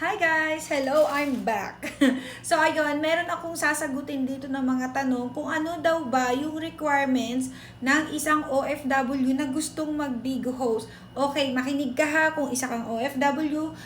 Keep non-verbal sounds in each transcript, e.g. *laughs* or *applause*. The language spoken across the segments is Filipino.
Hi guys! Hello, I'm back. *laughs* so ayun, meron akong sasagutin dito ng mga tanong kung ano daw ba yung requirements ng isang OFW na gustong mag-big host. Okay, makinig ka ha kung isa kang OFW.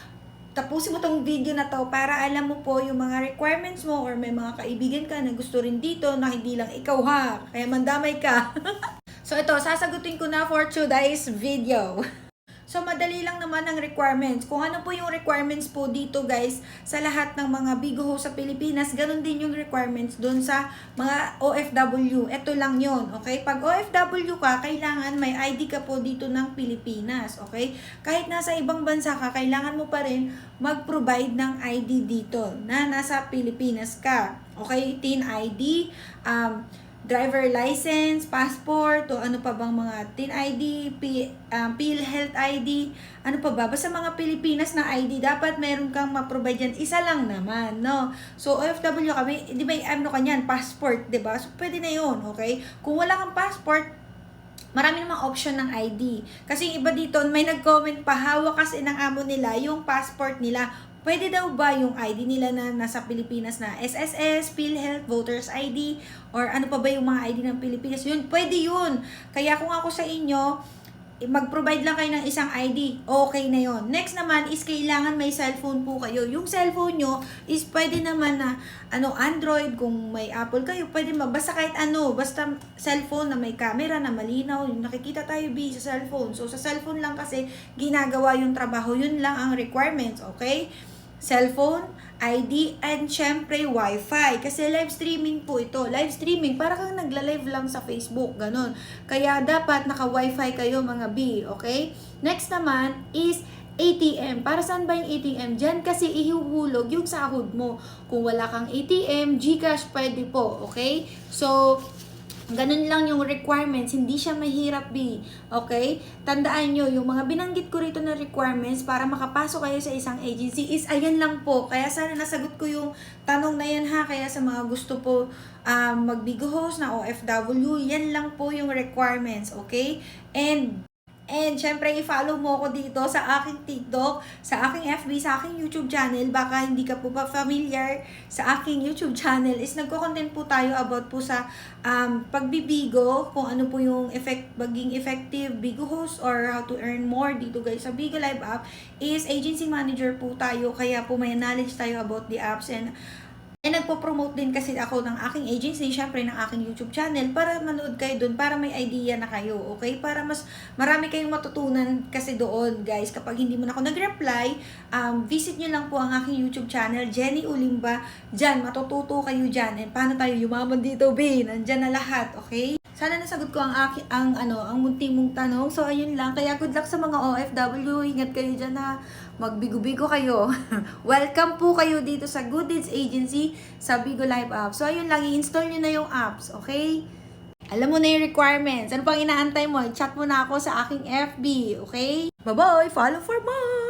Tapusin mo tong video na to para alam mo po yung mga requirements mo or may mga kaibigan ka na gusto rin dito na hindi lang ikaw ha. Kaya mandamay ka. *laughs* so ito, sasagutin ko na for today's video. *laughs* So, madali lang naman ang requirements. Kung ano po yung requirements po dito, guys, sa lahat ng mga big host sa Pilipinas, ganun din yung requirements doon sa mga OFW. Ito lang yon okay? Pag OFW ka, kailangan may ID ka po dito ng Pilipinas, okay? Kahit nasa ibang bansa ka, kailangan mo pa rin mag-provide ng ID dito na nasa Pilipinas ka. Okay? TIN ID, um, driver license, passport, o ano pa bang mga TIN ID, P, um, PhilHealth ID, ano pa ba? Basta mga Pilipinas na ID, dapat meron kang ma-provide yan. Isa lang naman, no? So, OFW kami, di ba, ano ka yan, passport, di ba? So, pwede na yun, okay? Kung wala kang passport, marami namang option ng ID. Kasi yung iba dito, may nag-comment pa, hawak kasi ng amo nila yung passport nila. Pwede daw ba yung ID nila na nasa Pilipinas na SSS, PhilHealth, Voters ID, or ano pa ba yung mga ID ng Pilipinas? Yun, pwede yun. Kaya kung ako sa inyo, eh, mag-provide lang kayo ng isang ID, okay na yon. Next naman is kailangan may cellphone po kayo. Yung cellphone nyo is pwede naman na ano Android, kung may Apple kayo, pwede mag, basta kahit ano, basta cellphone na may camera na malinaw, yung nakikita tayo B sa cellphone. So sa cellphone lang kasi ginagawa yung trabaho, yun lang ang requirements, okay? Cellphone, ID, and syempre Wi-Fi. Kasi live streaming po ito. Live streaming, para kang nagla-live lang sa Facebook, ganun. Kaya dapat naka-Wi-Fi kayo mga B, okay? Next naman is ATM. Para saan ba yung ATM? Diyan kasi ihuhulog yung sahod mo. Kung wala kang ATM, GCash pwede po, okay? So, Ganun lang yung requirements, hindi siya mahirap B. Okay? Tandaan nyo, yung mga binanggit ko rito na requirements para makapasok kayo sa isang agency is ayan lang po. Kaya sana nasagot ko yung tanong na yan ha. Kaya sa mga gusto po um, mag-big host na OFW, yan lang po yung requirements. Okay? And And syempre, i-follow mo ako dito sa aking TikTok, sa aking FB, sa aking YouTube channel. Baka hindi ka po pa familiar sa aking YouTube channel is nagko-content po tayo about po sa um, pagbibigo, kung ano po yung effect, maging effective Bigo host or how to earn more dito guys sa Bigo Live app is agency manager po tayo. Kaya po may knowledge tayo about the apps and And nagpo-promote din kasi ako ng aking agency, syempre ng aking YouTube channel para manood kayo doon, para may idea na kayo, okay? Para mas marami kayong matutunan kasi doon, guys. Kapag hindi mo na ako nag-reply, um, visit nyo lang po ang aking YouTube channel, Jenny Ulimba. Diyan, matututo kayo dyan. And paano tayo yumaman dito, B? Nandyan na lahat, okay? Sana nasagot ko ang aki, ang ano, ang munti mong tanong. So ayun lang. Kaya good luck sa mga OFW. Ingat kayo diyan na magbigo-bigo kayo. *laughs* Welcome po kayo dito sa Good Deeds Agency sa Bigo Live app. So ayun lang, i-install niyo na yung apps, okay? Alam mo na yung requirements. Ano pang inaantay mo? Chat mo na ako sa aking FB, okay? Bye-bye! Follow for more!